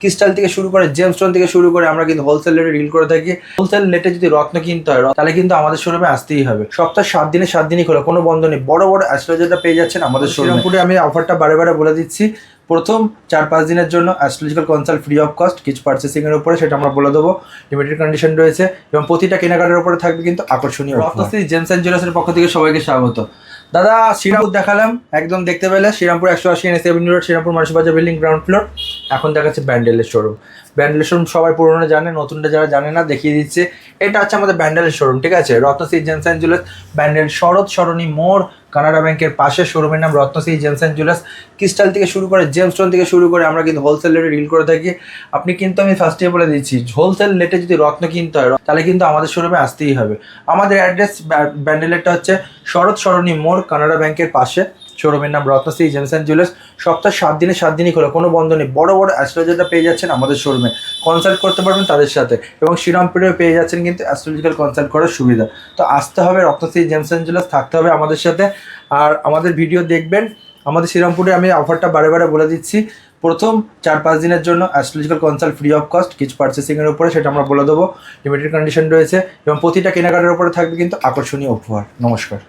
Crystal থেকে শুরু করে জেমস্টোন থেকে শুরু করে আমরা কিন্তু হোলসেল রেটে ডিল করে থাকি। হোলসেল রেটে যদি রত্ন কিনতে হয় তাহলে কিন্তু আমাদের শোরুমে আসতেই হবে। সপ্তাহে সাত দিনে সাত দিনই খোলা কোনো বন্ধ নেই। বড় বড় অ্যাস্ট্রোলজারটা পেয়ে যাচ্ছেন আমাদের শ্রীরামপুরে আমি অফারটা বারে বারে বলে দিচ্ছি। প্রথম চার পাঁচ দিনের জন্য astrological consult free of cost কিছু পার্চেসিং এর উপরে সেটা আমরা বলে দেবো। লিমিটেড কন্ডিশন রয়েছে এবং প্রতিটা কেনাকাটার উপরে থাকবে কিন্তু আকর্ষণীয় রত্নশ্রী জেমস অ্যান্ড জুয়েলার্সের পক্ষ থেকে সবাইকে স্বাগত। দাদা শ্রীরামপুর দেখালাম। একদম দেখতে পেলে। শ্রীরামপুর একশো আশি N S avenue road Srirampur Manasi Bazar building ground floor এখন দেখাচ্ছে ব্যান্ডেলের শোরুম ব্যান্ডেলের শোরুম সবাই পুরোনো জানে, নতুনটা যারা জানে না, দেখিয়ে দিচ্ছে। এটা হচ্ছে আমাদের ব্যান্ডেলের শোরুম ঠিক আছে? Ratnashree gems and jewellers Bandel Sarat Sarani মোড়, কানাডা ব্যাংকের পাশে শোরুমের নাম Ratnashree gems and jewellers crystal থেকে শুরু করে জেমস্টোন থেকে শুরু করে আমরা কিন্তু হোলসেল রেটে ডিল করে থাকি। আপনি কিন্তু আমি ফার্স্টে বলে দিচ্ছি হোলসেল রেটে যদি রত্ন কিনতে হয়, তাহলে কিন্তু আমাদের শোরুমে আসতেই হবে। আমাদের অ্যাড্রেস ব্যান্ডেলেরটা হচ্ছে শরৎ সরণী মোড়, কানাডা ব্যাংকের পাশে। শোরুমের নাম রত্নশ্রী জেমস অ্যান্ড জুয়েলার্স সপ্তাহে সাত দিনে সাত দিনই খোলা, কোনো বন্ধ নেই। বড় বড় অ্যাস্ট্রোলজারটা পেয়ে যাচ্ছেন আমাদের শোরুমে কনসাল্ট করতে পারবেন তাদের সাথে। এবং শ্রীরামপুরেও পেয়ে যাচ্ছেন কিন্তু অ্যাস্ট্রোলজিক্যাল কনসাল্ট করার সুবিধা। তো আসতে হবে রত্নশ্রী জেমস অ্যান্ড জুয়েলার্স থাকতে হবে আমাদের সাথে। আর আমাদের ভিডিও দেখবেন। আমাদের শ্রীরামপুরে আমি অফারটা বারে বারে বলে দিচ্ছি। প্রথম চার পাঁচ দিনের জন্য astrological consult free of cost কিছু পার্চেসিং এর উপরে সেটা আমরা বলে দেবো। লিমিটেড কন্ডিশন রয়েছে এবং প্রতিটা কেনাকাটার উপরে থাকবে কিন্তু আকর্ষণীয় উপহার। নমস্কার।